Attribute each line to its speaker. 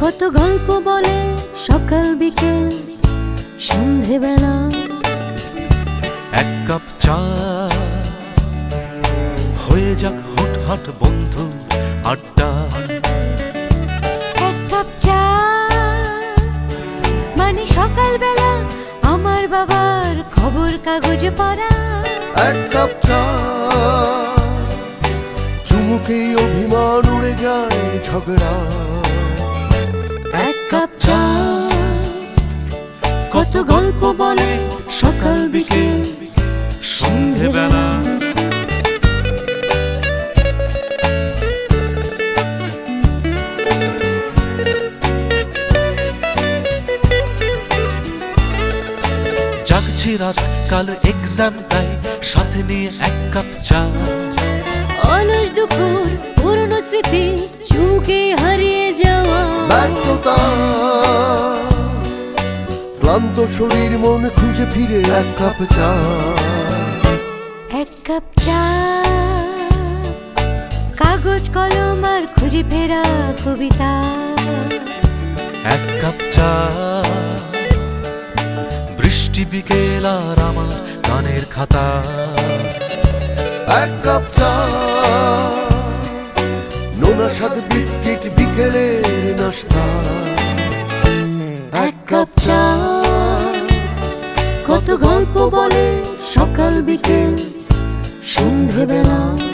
Speaker 1: কত গল্প বলে সকাল বিকেল সন্ধেবেলা।
Speaker 2: এক কাপ চা। হয়ে যাক হঠাৎ বন্ধু আড্ডা।
Speaker 1: এক কাপ চা। মানে সকালবেলা আমার বাবার খবর কাগজে পড়া।
Speaker 3: এক কাপ চা। চুমুকেই অভিমান উড়ে যায় ঝগড়া।
Speaker 1: এক কাপ চা,
Speaker 2: কত গল্প বলে সকাল বিকেল সন্ধেবেলা জাগছি রাত, কাল এক্সাম তাই, সাথে নিয়ে এক কাপ চা।
Speaker 1: দুপুর পুরনো স্মৃতি চুমুকে হারিয়ে যাওয়া।
Speaker 3: ব্যস্ততা ক্লান্ত শরীর মন খুঁজে ফিরে এক কাপ চা।
Speaker 1: এক কাপ চা কাগজ কলম আর খুঁজে ফেরা কবিতা।
Speaker 2: এক কাপ চা বৃষ্টি বিকেল আর আমার গানের খাতা।
Speaker 3: এক কাপ চা। নোনা স্বাদ বিস্কিট বিকেলের নাস্তা।
Speaker 1: এক কাপ চা। কত গল্প বলে সকাল বিকেল, সন্ধেবেলা।